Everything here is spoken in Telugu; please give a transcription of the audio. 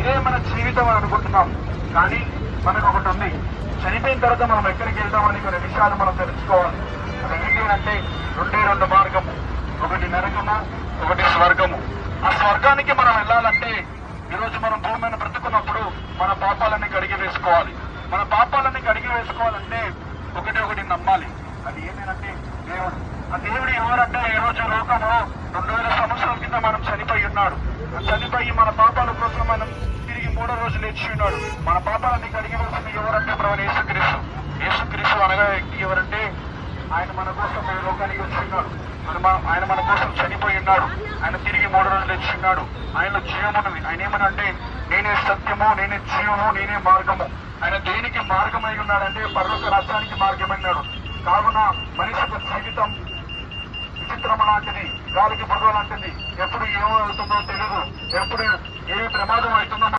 ఇదే మన జీవితం అని అనుకుంటున్నాం. కానీ మనకు ఒకటి ఉంది. చనిపోయిన తర్వాత మనం ఎక్కడికి వెళ్తామని కొన్ని విషయాలు మనం తెలుసుకోవాలి. అది ఏంటి అంటే రెండే రెండు మార్గము ఒకటి నరకము ఒకటి స్వర్గము. ఆ స్వర్గానికి మనం వెళ్ళాలంటే ఈరోజు మనం భూమి మీద బ్రతుకున్నప్పుడు మన పాపాలన్నీ కడిగి వేసుకోవాలి. మన పాపాలన్నీ కడిగి వేసుకోవాలంటే ఒకటి ఒకటి నమ్మాలి. అది ఏమేనంటే దేవుడు. ఆ దేవుడు ఎవరంటే ఈ రోజు లోకంలో రెండు వేల సంవత్సరాల కింద మనం చనిపోయి ఉన్నాడు. చనిపోయి మన పాపాల కోసం మనం తిరిగి మూడో రోజు లేచి ఉన్నాడు. మన పాపాలని కడిగి ఎవరంటే ప్రవణ యేసుక్రీస్తు. యేసుక్రీస్తు అనగా వ్యక్తి ఎవరంటే ఆయన మన కోసం ఈ లోకానికి వచ్చి ఉన్నాడు. మన ఆయన మన కోసం చనిపోయి ఉన్నాడు. ఆయన తిరిగి మూడు రోజులు లేచి ఉన్నాడు. ఆయనలో జీవమున్నది ఆయన ఏమనంటే నేనే సత్యము నేనే జీవము నేనే మార్గము. ఆయన దేనికి మార్గమై ఉన్నాడంటే పర్వత రాష్ట్రానికి మార్గమైనాడు కావున మనిషి యొక్క జీవితం చిత్రం లాంటిది గాలికి బుర్ర లాంటిది ఎప్పుడు ఏమవుతుందో తెలియదు ఎప్పుడు ఏ ప్రమాదం అవుతుందో